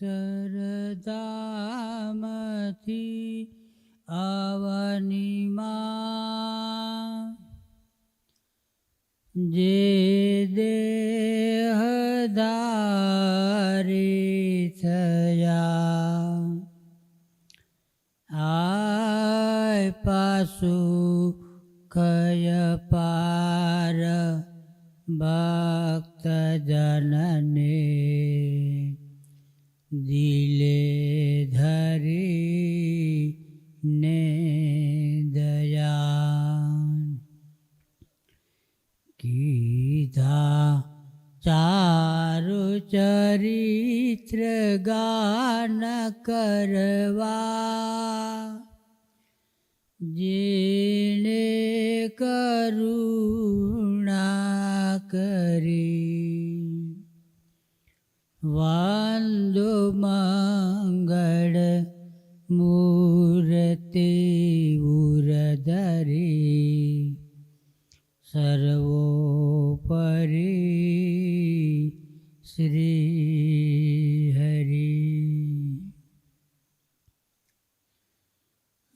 人 ચારુ ચરિત્ર ગાન કરવા. જેણે કરુણા કરી. વાંદો મંગળ મૂર્તિ ઉરધરી. સર્વોપરી શ્રી હરિ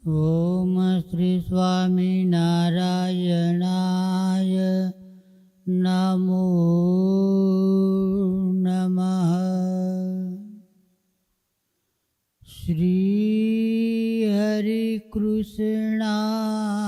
ઓમ શ્રી સ્વામિનારાયણાય નમો નમઃ શ્રી હરિ કૃષ્ણાય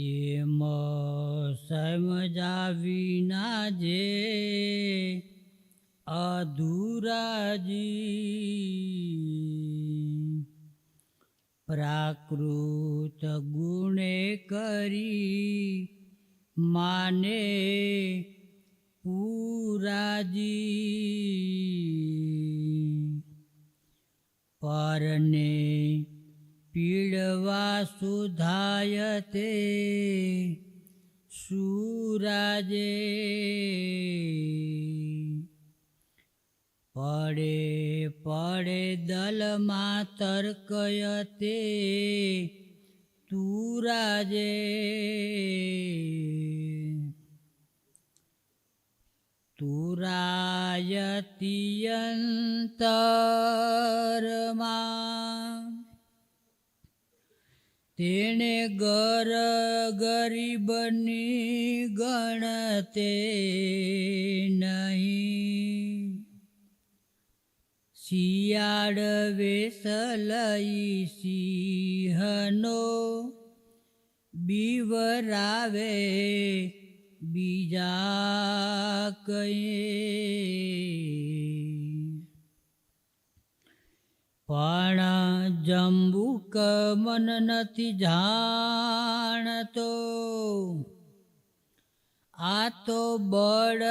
એમ સમજા વિના જે અધુરાજી. પ્રાકૃત ગુણે કરી માને પૂરાજી. પરને પીડવા સુધાય તે. સુરાજે પડે પડે દલમાં તર્કય તે. તુરાજે તુરાયતિયંતરમાં તેણે ગર ગરીબની ગણતે નહીં. શિયાળ વેશ લઈ સિંહનો બીવરાવે બીજા કઈ પણ જંબુક મન નથી જાણતો. આ તો બળ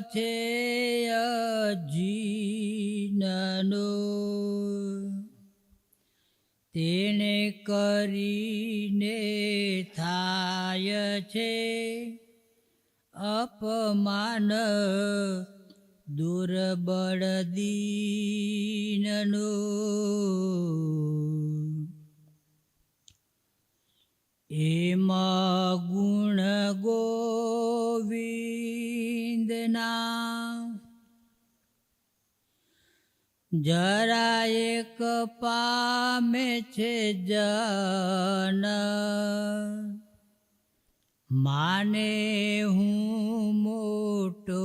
છે અજીનનો. તેણે કરીને થાય છે અપમાન દુર્બળ દીનનો. એમાં ગુણ ગોવિંદના. જરા એક પામે છે જન. માને હું મોટો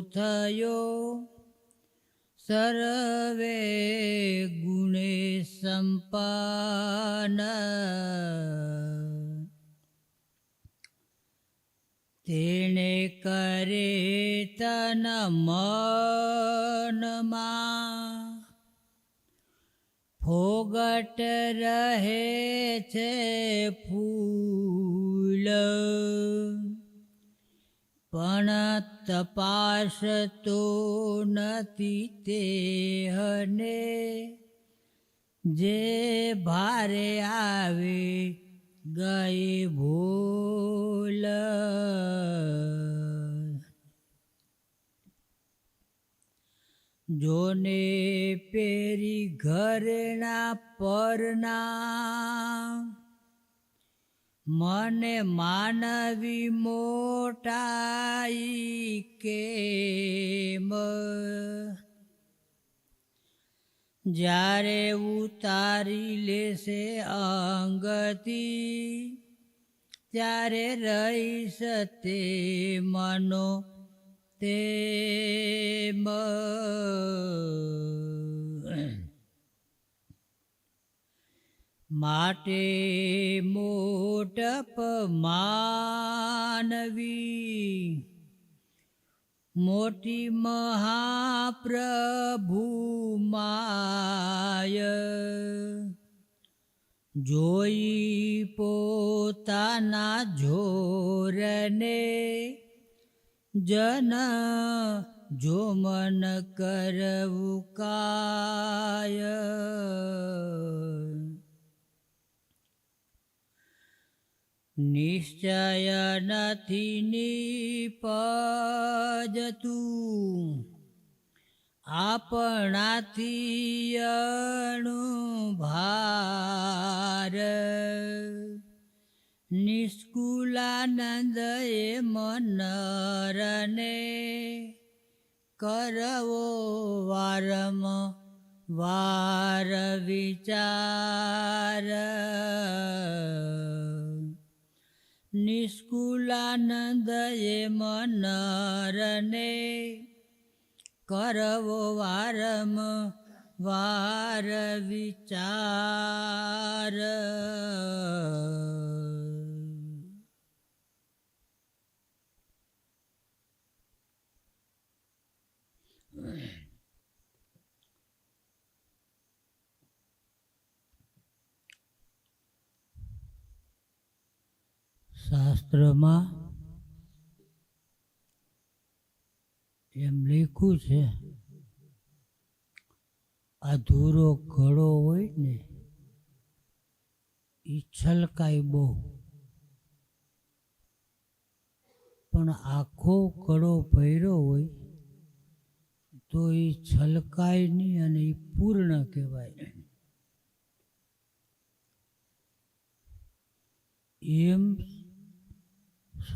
થયો. સર્વે ગુણે સંપન્ન. તેણે કરે તન મનમાં. ફોગટ રહે છે ફૂલ. પણ તપાસ તો નથી તે હને. જે ભારે આવે ગઈ ભૂલ. જોને પેરી ઘરના પરના મને માનવી મોટાઈ કેમ? જ્યારે ઉતારી લેશે અંગતી ત્યારે રહીશ તે મનો તેમ. માટે મોટપ માનવી મોટી મહાપ્રભુ માય જોઈ પોતાના જોરને જન જો મન કરવું કાય. નિશ્ચય નથી નિપજતું. આપણાથી અણુભાર. નિષ્કુલાનંદ એ મનરને કરવો વારમ વાર વિચાર. નિષ્કુલાનંદ એ મનરને કરવો વારમ વાર વિચાર. શાસ્ત્રમાં એમ લખ્યું છે, અધૂરો ઘડો હોય ને એ છલકાય બહુ. પણ આખો કડો ભર્યો હોય, તો એ છલકાય નહીં અને એ પૂર્ણ કહેવાય. એમ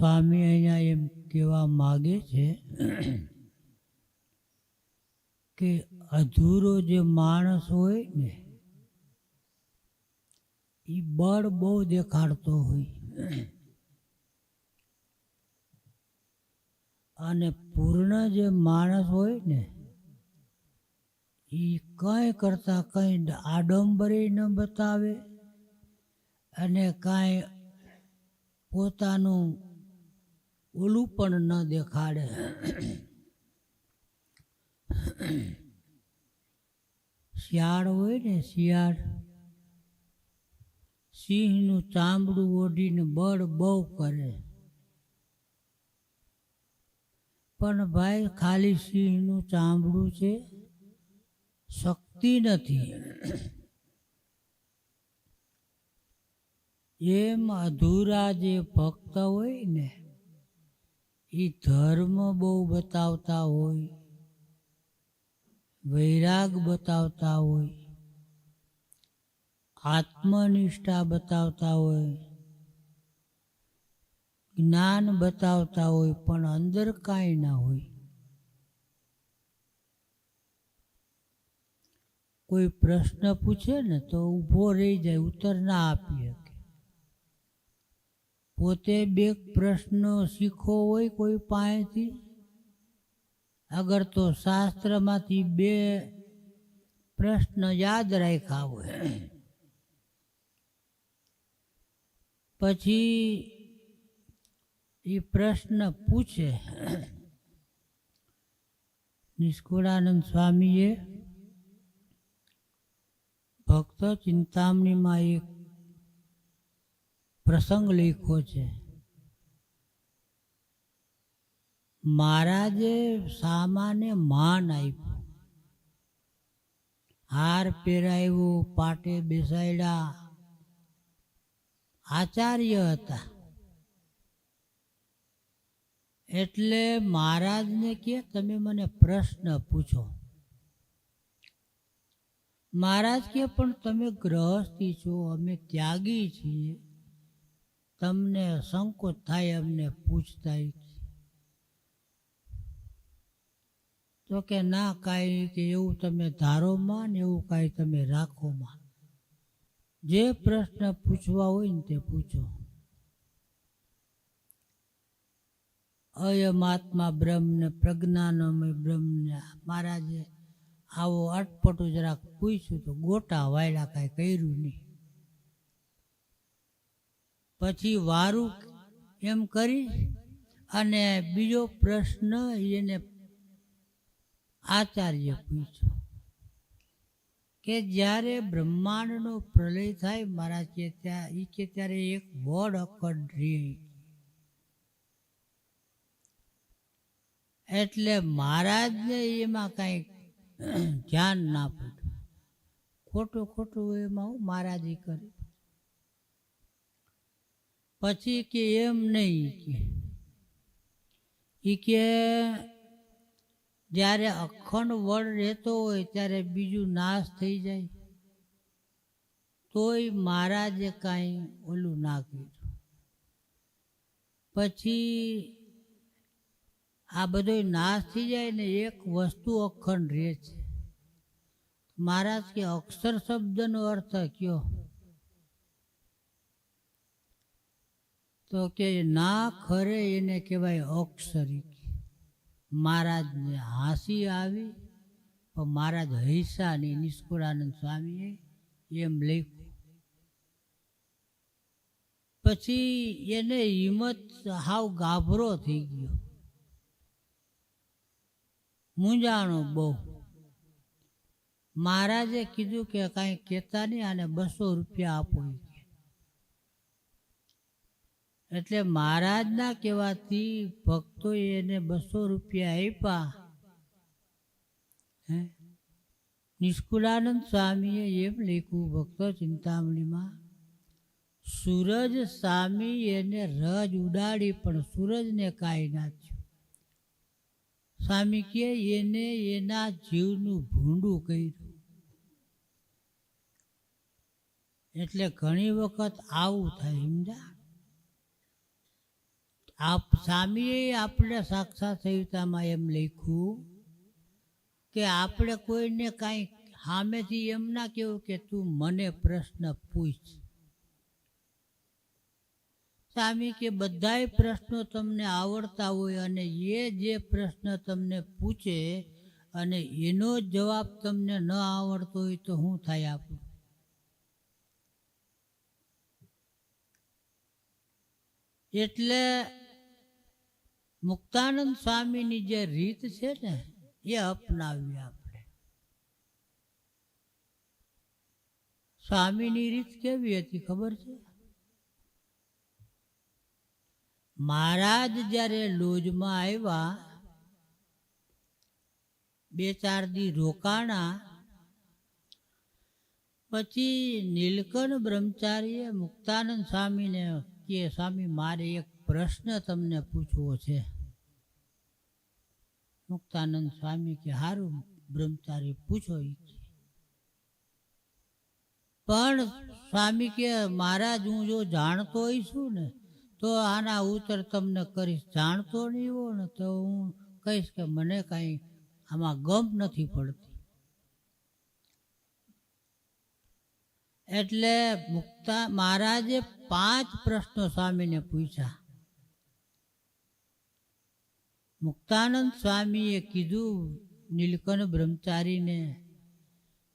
સ્વામી અહીંયા એમ કહેવા માગે છે કે અધૂરો જે માણસ હોય ને એ બળ બહુ દેખાડતો હોય. અને પૂર્ણ જે માણસ હોય ને એ કંઈ કરતાં કંઈ આડંબરી ન બતાવે અને કાંઈ પોતાનું ઓલું પણ ન દેખાડે. શિયાળ હોય ને શિયાળ, સિંહનું ચામડું ઓઢીને બળ બહુ કરે. પણ ભાઈ, ખાલી સિંહનું ચામડું છે, શક્તિ નથી. એમ અધૂરા જે ભક્ત હોય ને એ ધર્મ બહુ બતાવતા હોય, વૈરાગ બતાવતા હોય, આત્મનિષ્ઠા બતાવતા હોય, જ્ઞાન બતાવતા હોય, પણ અંદર કાંઈ ના હોય. કોઈ પ્રશ્ન પૂછે ને તો ઊભો રહી જાય, ઉત્તર ના આપી શકે. પોતે બે પ્રશ્ન શીખો હોય કોઈ પાસેથી? અગર તો શાસ્ત્રમાંથી બે પ્રશ્ન યાદ રાખ્યા હોય. પછી એ પ્રશ્ન પૂછે. નિષ્કુળાનંદ સ્વામીએ ભક્ત ચિંતામણીમાં એક પ્રસંગ લખ્યો છે. મહારાજે સામાને માન આપ્યું. હાર પહેરાવ્યો, પાટે બેસાડ્યા. આચાર્ય હતા. એટલે મહારાજને કે, તમે મને પ્રશ્ન પૂછો. મહારાજ કે, પણ તમે ગ્રહસ્થી છો, અમે ત્યાગી છીએ. તમને સંકોચ થાય અમને પૂછતા તો કે ના કાંઈ કે એવું તમે ધારો માં ને એવું કાંઈ તમે રાખો માં જે પ્રશ્ન પૂછવા હોય ને તે પૂછો. અયમાત્મા આત્મા બ્રહ્મને પ્રજ્ઞાનમય બ્રહ્મને. મહારાજે આવો અટપટું જરાક પૂછ્યું તો ગોટા વાયડા કાંઈ કર્યું નહીં. પછી વારું એમ કરી અને બીજો પ્રશ્ન એને આચાર્ય પૂછ્યો કે જ્યારે બ્રહ્માંડનો પ્રલય થાય, મારા કે ત્યાં એ કે ત્યારે એક વડ અકડ રહી. એટલે મહારાજને એમાં કાંઈ ધ્યાન ના પડ્યું. ખોટું ખોટું એમાં હું મહારાજી કરે. પછી કે એમ નહીં કે. એ કે જ્યારે અખંડ વડ રહેતો હોય ત્યારે બીજું નાશ થઈ જાય. તોય મહારાજે કાંઈ ઓલું ના કર્યું. પછી આ બધો નાશ થઈ જાય ને એક વસ્તુ અખંડ રહે છે. મહારાજ કે અક્ષર શબ્દનો અર્થ કયો? તો કે ના ખરે એને કહેવાય અક્ષરી. મહારાજને હાંસી આવી, પણ મહારાજ હૈસા નહીં નિષ્કુળાનંદ સ્વામીએ એમ લખ્યું. પછી એને હિંમત હાવ ગાભરો થઈ ગયો. મૂંઝાણો બહુ. મહારાજે કીધું કે કાંઈ કહેતા નહીં, આને બસો રૂપિયા આપો. કે. એટલે મહારાજના કહેવાથી ભક્તોએ એને બસો રૂપિયા આપ્યા. હે? નિષ્કુલાનંદ સ્વામીએ એમ લખ્યું ભક્તો ચિંતામણીમાં, સૂરજ સ્વામી એને રજ ઉડાડી, પણ સૂરજને કાંઈ થયું. સ્વામી કે, એને એના જીવનું ભૂંડું કર્યું. એટલે ઘણી વખત આવું થાય સમજા આપ સ્વામીએ આપણે સાક્ષાત સંહિતામાં એમ લખ્યું કે આપણે કોઈને કાંઈ સામેથી એમ ના કહેવું કે તું મને પ્રશ્ન પૂછ. સ્વામી કે બધાય પ્રશ્નો તમને આવડતા હોય અને એ જે પ્રશ્ન તમને પૂછે અને એનો જવાબ તમને ન આવડતો હોય તો શું થાય આપણું? એટલે મુક્તાનંદ સ્વામીની જે રીત છે ને, એ અપનાવી આપણે. સ્વામીની રીત કેવી હતી ખબર છે? મહારાજ જ્યારે લોજમાં આવ્યા, બે ચાર દી રોકાણા, પછી નીલકંઠ બ્રહ્મચારીએ મુક્તાનંદ સ્વામીને કે, સ્વામી, મારે એક પ્રશ્ન તમને પૂછવો છે? મુક્તાનંદ સ્વામી કે સારું બ્રહ્મચારી, પૂછો પણ સ્વામી કે, મહારાજ, હું જો જાણતો હોઈશું ને, તો આના ઉત્તર તમને કરીશ. જાણતો નહીં હો ને, તો હું કહીશ કે, મને કાંઈ આમાં ગમ નથી પડતી. એટલે મુક્તા, મહારાજે પાંચ પ્રશ્નો સ્વામીને પૂછ્યા. મુક્તાનંદ સ્વામીએ કીધું, નીલકંઠ બ્રહ્મચારીને,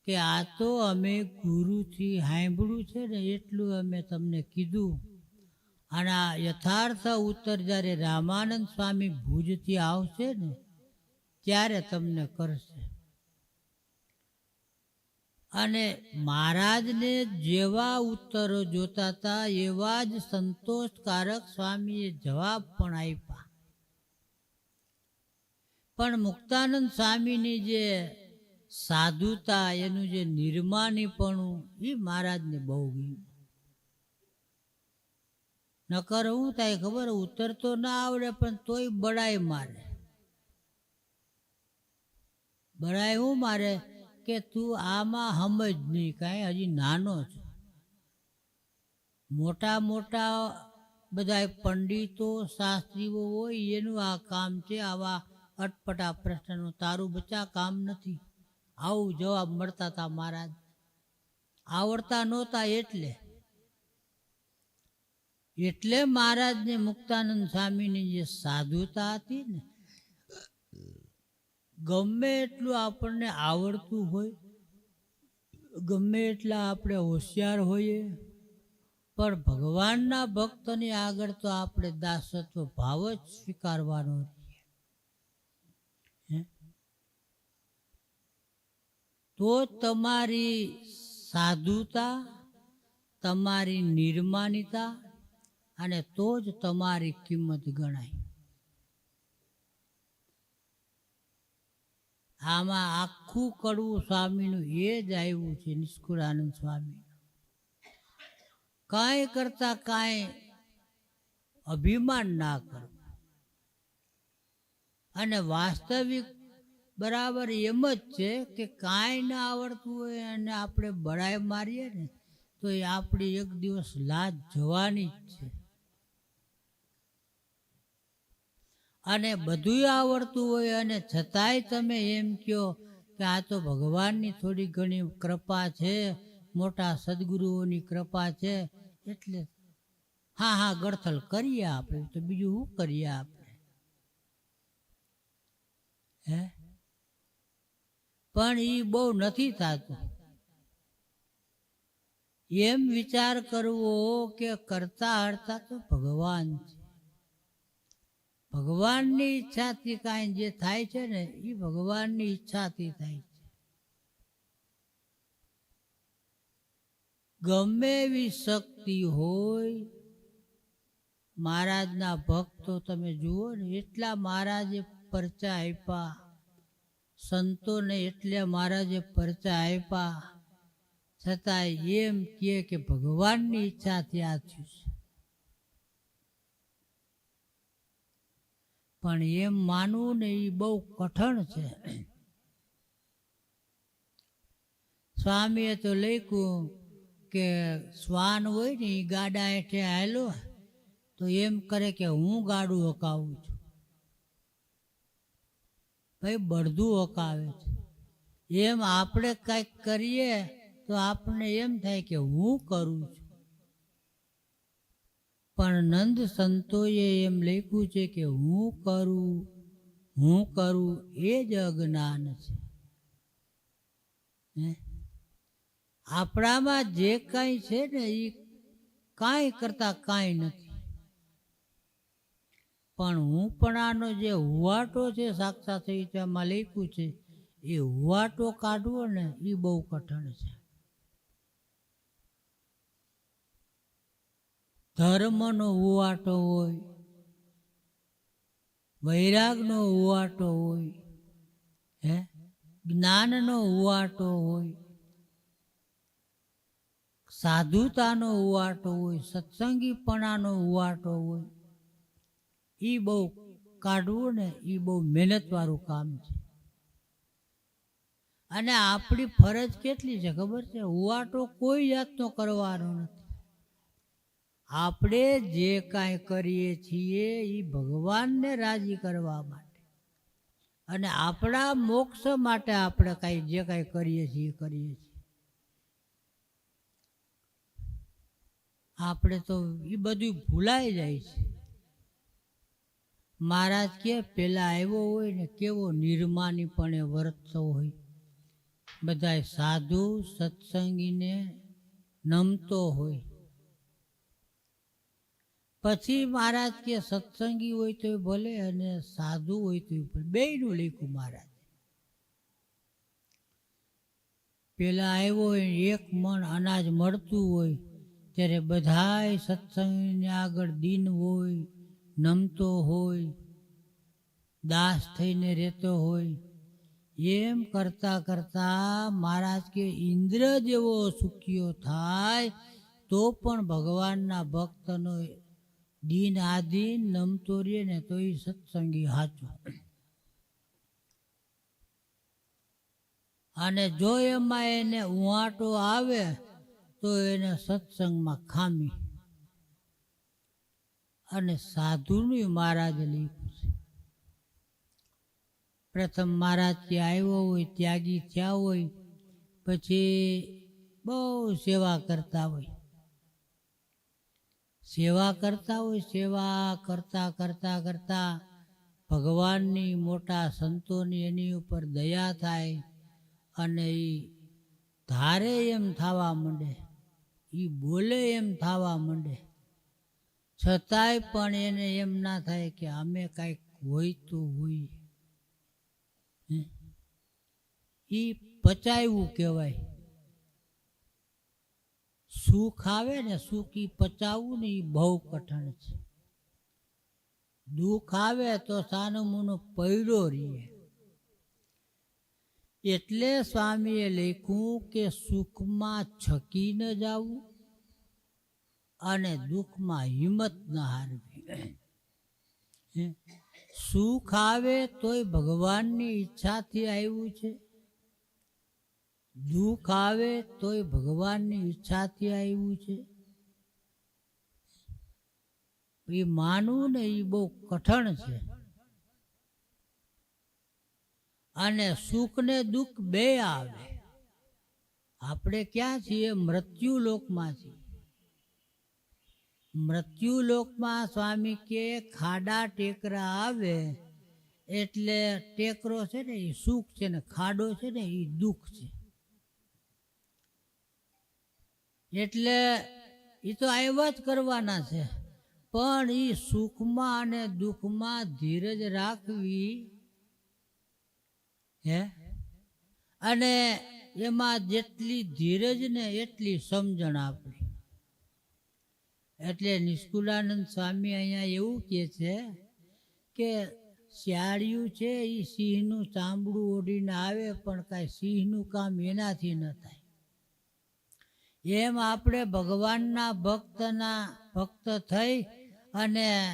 કે આ તો અમે ગુરુથી સાંભળ્યું છે ને એટલું અમે તમને કીધું. અને આ યથાર્થ ઉત્તર જ્યારે રામાનંદ સ્વામી ભુજથી આવશે ને, ત્યારે તમને કરશે. અને મહારાજને જેવા ઉત્તરો જોતા હતા, એવા જ સંતોષકારક સ્વામીએ જવાબ પણ આપ્યા. પણ મુક્તાનંદ સ્વામીની જે સાધુતા, એનું જે નિર્માનીપણું એ મહારાજને બહુ ગયું નકર હું થાય ખબર, ઉત્તર તો ના આવડે, પણ તોય બડાઈ મારે. બડાઈ શું મારે કે તું આમાં સમજ નહીં, કાંઈ હજી નાનો છે. મોટા મોટા બધા પંડિતો, શાસ્ત્રીઓ હોય, એનું આ કામ છે, આવા અટપટા પ્રશ્નનું તારું બચ્ચા કામ નથી. આવું જવાબ મળતા હતા મહારાજ. આવડતા નહોતા એટલે. એટલે મહારાજને મુક્તાનંદ સ્વામીની જે સાધુતા હતી ને, ગમે એટલું આપણને આવડતું હોય, ગમે એટલા આપણે હોશિયાર હોઈએ, પણ ભગવાનના ભક્તની આગળ તો આપણે દાસત્વ ભાવ જ સ્વીકારવાનો હે? તો તમારી સાધુતા, તમારી નિર્માનિતા અને તો જ તમારી કિંમત ગણાય. આમાં આખું કડવું સ્વામીનું એ જ આવ્યું છે, નિષ્કુળાનંદ સ્વામી. કાંઈ કરતા કાંઈ અભિમાન ના કરવું અને વાસ્તવિક બરાબર એમ જ છે કે કાંઈ ના આવડતું હોય અને આપણે બળાઈ મારીએ ને, તો એ આપણી એક દિવસ લાજ જવાની જ છે. અને બધું આવડતું હોય અને છતાંય તમે એમ કહો કે આ તો ભગવાનની થોડી ઘણી કૃપા છે, મોટા સદગુરુઓની કૃપા છે, એટલે હા હા, ગળથલ કરીએ આપણે, તો બીજું શું કરીએ આપણે? હે? પણ એ બહુ નથી થતું. એમ વિચાર કરવો કે કરતા હરતા તો ભગવાન છે. ભગવાનની ઈચ્છાથી કાંઈ જે થાય છે ને એ ભગવાનની ઈચ્છાથી થાય છે. ગમે એવી શક્તિ હોય, મહારાજના ભક્તો તમે જુઓ ને, એટલા મહારાજે પરચા આપ્યા. સંતોને એટલે મહારાજે પરચા આપ્યા છતાં એમ કહે કે ભગવાનની ઈચ્છાથી આ થયું છે. પણ એમ માનવું ને એ બહુ કઠણ છે. સ્વામીએ તો લખ્યું કે શ્વાન હોય ને એ ગાડા હેઠે હાલો તો એમ કરે કે હું ગાડું હકાવું છું. ભાઈ બળદું ઓકાવે છે. એમ આપણે કંઈક કરીએ તો આપણને એમ થાય કે હું કરું છું. પણ નંદ સંતોએ એમ લખ્યું છે કે હું કરું હું કરું એ જ અજ્ઞાન છે? આપણામાં જે કાંઈ છે ને એ કાંઈ કરતા કાંઈ નથી. પણ હું પણ આનો જે હુવાટો છે, સાક્ષાત ચરિત્રમાં લખ્યું છે, એ હુવાટો કાઢવો ને એ બહુ કઠણ છે. ધર્મનો હુવાટો હોય, વૈરાગનો હુવાટો હોય, હે, જ્ઞાનનો હુવાટો હોય, સાધુતાનો હુવાટો હોય, સત્સંગીપણાનો હુવાટો હોય એ બહુ કાઢવું ને એ બહુ મહેનતવાળું કામ છે. અને આપણી ફરજ કેટલી છે ખબર છે? ઉવાટો કોઈ જાતનો કરવાનો નથી. આપણે જે કાંઈ કરીએ છીએ એ ભગવાનને રાજી કરવા માટે. અને આપણા મોક્ષ માટે આપણે કાંઈ જે કાંઈ કરીએ છીએ કરીએ છીએ. આપણે તો એ બધું ભૂલાઈ જાય છે. મહારાજ કે, પેલા આવ્યો હોય ને કેવો નિર્માનીપણે વર્તતો હોય. બધાય સાધુ સત્સંગીને નમતો હોય. પછી મહારાજ કે, સત્સંગી હોય તો ભલે અને સાધુ હોય તો ભલે. બેનું લીખું મહારાજ. પેલા આવ્યો હોય એક મણ અનાજ મળતું હોય, ત્યારે બધાય સત્સંગને આગળ દિન હોય. નમતો હોય, દાસ થઈને રહેતો હોય, એમ કરતાં કરતાં મહારાજ કે ઇન્દ્ર જેવો સુખીઓ થાય, તો પણ ભગવાનના ભક્તનો દિન આદિન નમતો રહે ને તો એ સત્સંગી હાચો. અને જો એમાં એને ઉવાટો આવે, તો એને સત્સંગમાં ખામી. અને સાધુની મહારાજ લીધું છે. પ્રથમ મહારાજ ત્યાં આવ્યો હોય, ત્યાગી થયા હોય, પછી બહુ સેવા કરતા હોય. સેવા કરતા હોય, સેવા કરતા કરતા કરતા ભગવાનની મોટા સંતોની એની ઉપર દયા થાય અને એ ધારે એમ થવા માંડે, એ બોલે એમ થવા માંડે. છતાંય પણ એને એમ ના થાય કે અમે કાંઈક હોય. તો હોય એ પચાવ્યું કહેવાય. સુખ આવે ને સુખ ઈ પચાવવું ને એ બહુ કઠણ છે. દુઃખ આવે તો સાનુમુનો મુનું પૈડો રહીએ. એટલે સ્વામીએ લખ્યું કે સુખમાં છકી ન જવું. અને દુઃખમાં હિંમત ન હારવી? સુખ આવે તોય ભગવાનની ઈચ્છાથી આવ્યું છે. દુઃખ આવે તોય ભગવાનની ઈચ્છાથી આવ્યું છે. એ માનવું ને એ બહુ કઠણ છે. અને સુખ ને દુઃખ બે આવે. આપણે ક્યાં છીએ? મૃત્યુ લોકમાં છીએ. મૃત્યુ લોકમાં સ્વામી કે ખાડા ટેકરા આવે, એટલે ટેકરો છે ને એ સુખ છે ને, ખાડો છે ને એ દુઃખ છે. એટલે એ તો આવ્યા જ કરવાના છે. પણ એ સુખમાં અને દુઃખમાં ધીરજ રાખવી, હે? અને એમાં જેટલી ધીરજ ને એટલી સમજણ આપણી એટલે નિષ્કુલાનંદ સ્વામી અહીંયા એવું કહે છે કે શિયાળિયું છે એ સિંહનું ચામડું ઓઢીને આવે, પણ કાંઈ સિંહનું કામ એનાથી ન થાય. એમ આપણે ભગવાનના ભક્તના ભક્ત થઈ અને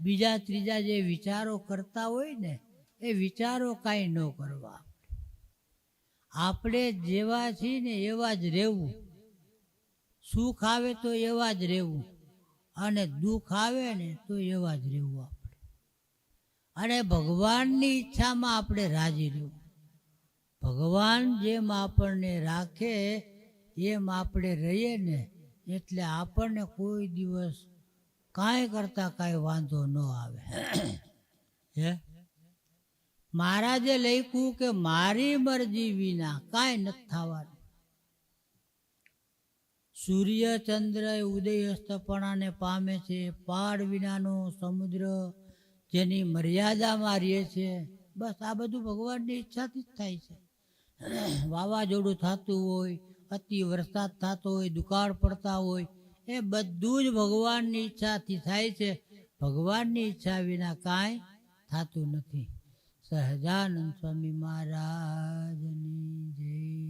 બીજા ત્રીજા જે વિચારો કરતા હોય ને, એ વિચારો કાંઈ ન કરવા. આપણે જેવા છીએ ને એવા જ રહેવું. સુખ આવે તો એવા જ રહેવું. અને દુઃખ આવે ને તો એવા જ રહેવું આપણે. અને ભગવાનની ઈચ્છામાં આપણે રાજી રહેવું. ભગવાન જેમ આપણને રાખે એમ આપણે રહીએ ને એટલે આપણને કોઈ દિવસ કાંઈ કરતાં કાંઈ વાંધો ન આવે. હે? મહારાજે લખ્યું કે મારી મરજી વિના કાંઈ નથી થવાનું. સૂર્ય ચંદ્ર ઉદય અસ્તપણાને પામે છે. પહાડ વિનાનો સમુદ્ર જેની મર્યાદામાં રહે છે. બસ આ બધું ભગવાનની ઈચ્છાથી જ થાય છે. વાવાઝોડું થતું હોય, અતિ વરસાદ થતો હોય, દુકાળ પડતા હોય, એ બધું જ ભગવાનની ઈચ્છાથી થાય છે. ભગવાનની ઈચ્છા વિના કાંઈ થતું નથી. સહજાનંદ સ્વામી મહારાજની જય.